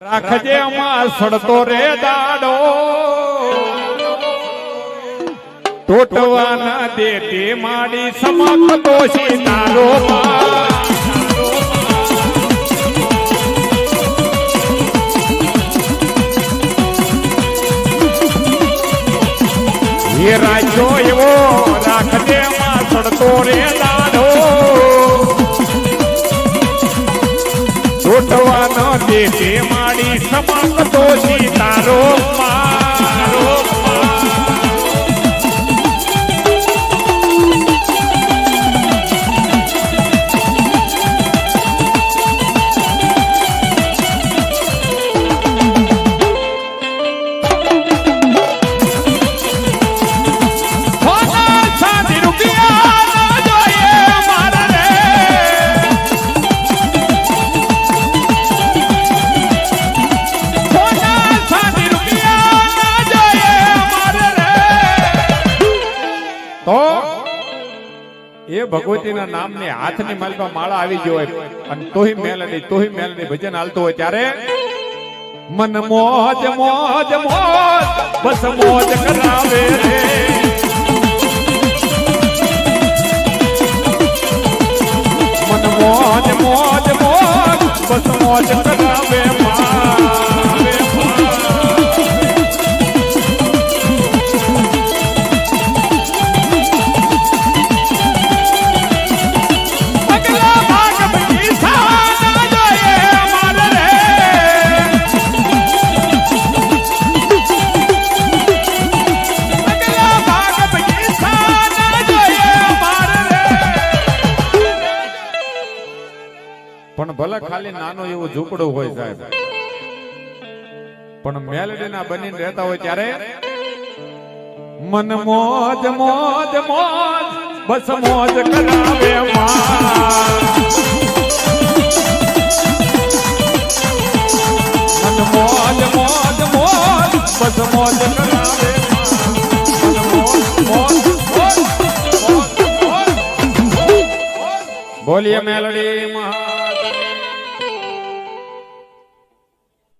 રાખજે અમાર સડતો રે દાડો. તોટવાના દેતી માડી સમાખતો તારો એ રાજ્યો એવો રાખજે અમાર સડતો રે દાડો. છોટવાનો દેશે માડી સમાન દોષી તારો મારો તો એ ભગવતીના નામની હાથની માલમાં માળા આવી ગયો હોય અને તોહી મેલની તોહી મેલની ભજન હાલતું હોય ત્યારે મન મોજ મોજ મોજ, બસ મોજ કરાવે રે. મોજ મોજ મોજ, બસ મોજ કરાવે પણ ભલે ખાલી નાનું એવું ઝૂંપડો હોય સાહેબ. પણ મેલડીના બનીને રહેતા હોય ત્યારે મન મોજ મોજ મોજ, બસ મોજ કરાવે માં બોલીએ મેલડી મહારાજ